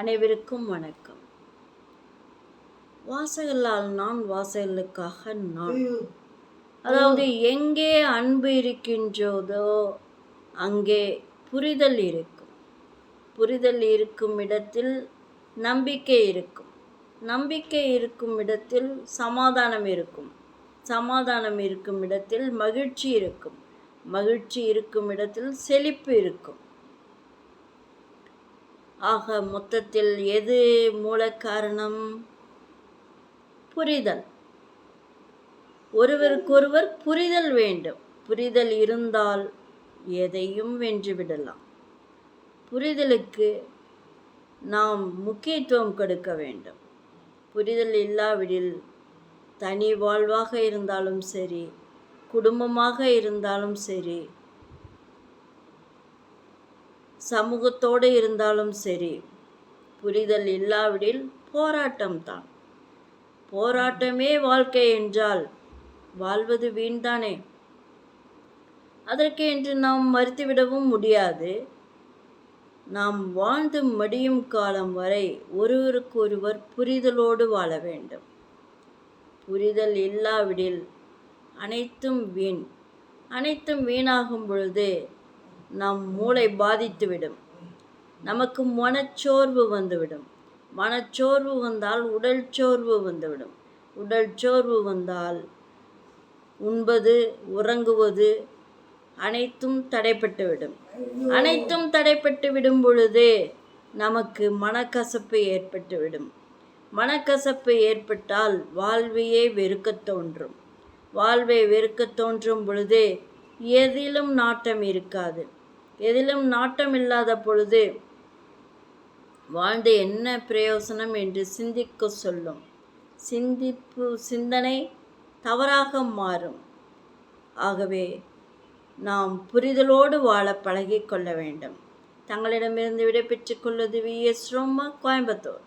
அனைவருக்கும் வணக்கம். வாசகலால் நான் வாசகர்களுக்காக நான். அதாவது எங்கே அன்பு இருக்கின்றதோ அங்கே புரிதல் இருக்கும். புரிதல் இருக்கும் இடத்தில் நம்பிக்கை இருக்கும். நம்பிக்கை இருக்கும் இடத்தில் சமாதானம் இருக்கும். சமாதானம் இருக்கும் இடத்தில் மகிழ்ச்சி இருக்கும். மகிழ்ச்சி இருக்கும் இடத்தில் செழிப்பு இருக்கும். ஆக மொத்தத்தில் எது மூல காரணம் புரிதல். ஒருவருக்கொருவர் புரிதல் வேண்டும். புரிதல் இருந்தால் எதையும் வென்றுவிடலாம். புரிதலுக்கு நாம் முக்கியத்துவம் கொடுக்க வேண்டும். புரிதல் இல்லாவிடில் தனி வாழ்வாக இருந்தாலும் சரி குடும்பமாக இருந்தாலும் சரி சமூகத்தோடு இருந்தாலும் சரி புரிதல் இல்லாவிடில் போராட்டம்தான் போராட்டமே வாழ்க்கை என்றால் வாழ்வது வீண்தானே? அதற்கு என்று நாம் மறுத்துவிடவும் முடியாது. நாம் வாழ்ந்து மடியும் காலம் வரை ஒருவருக்கொருவர் புரிதலோடு வாழ வேண்டும். புரிதல் இல்லாவிடில் அனைத்தும் வீண். அனைத்தும் வீணாகும் பொழுது நம் மூளை பாதித்துவிடும். நமக்கு மனச்சோர்வு வந்துவிடும். மனச்சோர்வு வந்தால் உடல் சோர்வு வந்துவிடும். உடல் சோர்வு வந்தால் உண்பது உறங்குவது அனைத்தும் தடைப்பட்டுவிடும். அனைத்தும் தடைப்பட்டு விடும் பொழுது நமக்கு மனக்கசப்பு ஏற்பட்டுவிடும். மனக்கசப்பு ஏற்பட்டால் வாழ்வையே வெறுக்கத் தோன்றும். வாழ்வை வெறுக்கத் தோன்றும் பொழுது எதிலும் நாட்டம் இருக்காது. எதிலும் நாட்டம் இல்லாத பொழுது வாழ்ந்து என்ன பிரயோசனம் என்று சிந்திக்க சொல்லும். சிந்திப்பு சிந்தனை தவறாக மாறும். ஆகவே நாம் புரிதலோடு வாழ பழகி கொள்ள வேண்டும். தங்களிடமிருந்து விடைபெற்றுக் கொள்வது வி எஸ் ரோமா கோயம்புத்தூர்.